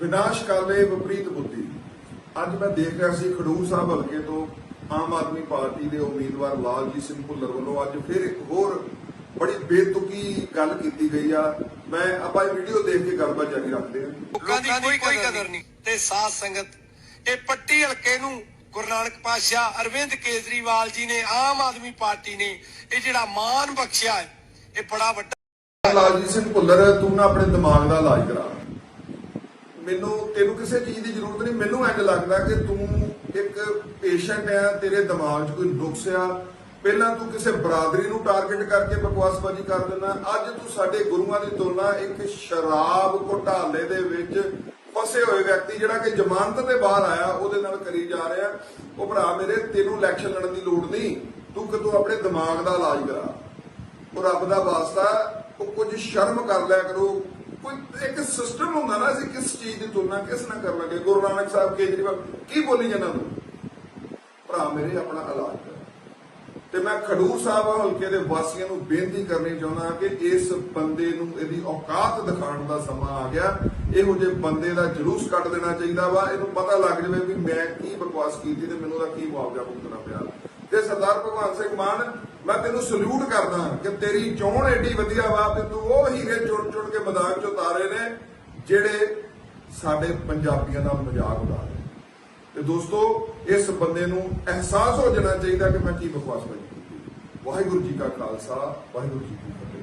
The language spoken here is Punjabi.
ਵਿਨਾਸ਼ ਕਾਲੇ ਵਿਪਰੀਤ ਬੁੱਧੀ। ਅੱਜ ਮੈਂ ਦੇਖ ਰਿਹਾ ਸੀ ਖਡੂਰ ਸਾਹਿਬ ਹਲਕੇ ਤੋਂ ਆਮ ਆਦਮੀ ਪਾਰਟੀ ਦੇ ਉਮੀਦਵਾਰ ਲਾਲਜੀਤ ਸਿੰਘ ਭੁੱਲਰ ਵੱਲੋਂ ਅੱਜ ਫਿਰ ਇੱਕ ਹੋਰ ਬੜੀ ਬੇਤੁਕੀ ਗੱਲ ਕੀਤੀ ਗਈ ਆ। ਮੈਂ ਆਪਾਂ ਇਹ ਵੀਡੀਓ ਦੇਖ ਕੇ ਗੱਲਬਾਤ ਜਾਰੀ ਰੱਖਦੇ ਹਾਂ। ਲੋਕਾਂ ਦੀ ਕੋਈ ਕੋਈ ਕਦਰ ਨਹੀਂ ਤੇ ਸਾਧ ਸੰਗਤ ਇਹ ਪੱਟੀ ਹਲਕੇ ਨੂੰ ਗੁਰੂ ਨਾਨਕ ਪਾਤਸ਼ਾਹ ਅਰਵਿੰਦ ਕੇਜਰੀਵਾਲ ਜੀ ਨੇ ਆਮ ਆਦਮੀ ਪਾਰਟੀ ਨੇ ਇਹ ਜਿਹੜਾ ਮਾਨ ਬਖਸ਼ਿਆ ਇਹ ਬੜਾ ਵੱਡਾ ਲਾਲਜੀਤ ਸਿੰਘ ਭੁੱਲਰ ਤੂੰ ਨਾ ਆਪਣੇ ਦਿਮਾਗ ਦਾ ਇਲਾਜ ਕਰਾ। ਮੈਨੂੰ ਤੈਨੂੰ ਕਿਸੇ ਚੀਜ਼ ਦੀ ਜ਼ਰੂਰਤ ਨਹੀਂ, ਮੈਨੂੰ ਇੰਜ ਲੱਗਦਾ ਕਿ ਤੂੰ ਇੱਕ ਪੇਸ਼ੈਂਟ ਆ, ਤੇਰੇ ਦਿਮਾਗ 'ਚ ਕੋਈ ਨੁਕਸ ਆ। ਪਹਿਲਾਂ ਤੂੰ ਕਿਸੇ ਬਰਾਦਰੀ ਨੂੰ ਟਾਰਗੇਟ ਕਰਕੇ ਬਕਵਾਸਬਾਜ਼ੀ ਕਰ ਦਿੰਦਾ। ਅੱਜ ਤੂੰ ਸਾਡੇ ਗੁਰੂਆਂ ਦੀ ਤੁਲਨਾ ਇੱਕ ਸ਼ਰਾਬ ਘੁਟਾਲੇ ਦੇ ਵਿੱਚ ਫਸੇ ਹੋਏ ਵਿਅਕਤੀ, ਜਿਹੜਾ ਕਿ ਜ਼ਮਾਨਤ ਤੇ ਬਾਹਰ ਆਇਆ, ਉਹਦੇ ਨਾਲ ਕਰੀ ਜਾ ਰਿਹਾ। ਉਹ ਭਰਾ ਮੇਰੇ, ਤੈਨੂੰ ਇਲੈਕਸ਼ਨ ਲੜਨ ਦੀ ਲੋੜ ਨਹੀਂ। ਤੂੰ ਕਿ ਤੂੰ ਆਪਣੇ ਦਿਮਾਗ ਦਾ ਇਲਾਜ ਕਰਾ। ਉਹ ਰੱਬ ਦਾ ਵਾਸਤਾ, ਉਹ ਕੁਝ ਸ਼ਰਮ ਕਰ ਲਿਆ ਕਰੋ। ਕੋਈ ਇੱਕ ਸਿਸਟਮ ਹੁੰਦਾ ਨਾ, ਅਸੀਂ ਕਿਸ ਤੁਲਨਾ ਕਿਸ ਨਾਲ ਕਰ ਲਾਂਗੇ? ਗੁਰੂ ਨਾਨਕ ਸਾਹਿਬ ਕੇਜਰੀਵਾਲ ਕੀ ਬੋਲੀ ਜਾਂਦਾ ਤੂੰ? ਭਰਾ ਮੇਰੇ, ਆਪਣਾ ਇਲਾਜ ਕਰ। ਤੇ ਮੈਂ ਖਡੂਰ ਸਾਹਿਬ ਹਲਕੇ ਦੇ ਵਾਸੀਆਂ ਨੂੰ ਬੇਨਤੀ ਕਰਨੀ ਚਾਹੁੰਦਾ ਕਿ ਇਸ ਬੰਦੇ ਨੂੰ ਇਹਦੀ ਔਕਾਤ ਦਿਖਾਉਣ ਦਾ ਸਮਾਂ ਆ ਗਿਆ। ਇਹੋ ਜਿਹੇ ਬੰਦੇ ਦਾ ਜਲੂਸ ਕੱਢ ਦੇਣਾ ਚਾਹੀਦਾ ਵਾ। ਇਹਨੂੰ ਪਤਾ ਲੱਗ ਜਾਵੇ ਵੀ ਮੈਂ ਕੀ ਬਕਵਾਸ ਕੀਤੀ ਤੇ ਮੈਨੂੰ ਦਾ ਕੀ ਮੁਆਵਜ਼ਾ ਭੁਗਤਣਾ ਪਿਆ। ਤੇ ਸਰਦਾਰ ਭਗਵਾਨ ਸਿੰਘ ਮਾਨ, ਮੈਂ ਤੈਨੂੰ ਸਲੂਟ ਕਰਦਾ ਕਿ ਤੇਰੀ ਚੋਣ ਏਡੀ ਵਧੀਆ ਵਾ ਤੇ ਤੂੰ ਉਹ ਹੀਰੇ ਚੁਣ ਚੁਣ ਕੇ ਮੈਦਾਨ ਚ ਉਤਾਰੇ ਨੇ ਜਿਹੜੇ ਸਾਡੇ ਪੰਜਾਬੀਆਂ ਦਾ ਮਜ਼ਾਕ ਉਡਾ ਰਿਹਾ। ਤੇ ਦੋਸਤੋ, ਇਸ ਬੰਦੇ ਨੂੰ ਅਹਿਸਾਸ ਹੋ ਜਾਣਾ ਚਾਹੀਦਾ ਕਿ ਮੈਂ ਕੀ ਬਕਵਾਸ ਕੀਤੀ ਵਾਹਿਗੁਰੂ ਜੀ ਕਾ ਖਾਲਸਾ, ਵਾਹਿਗੁਰੂ ਜੀ ਕੀ ਫਤਿਹ।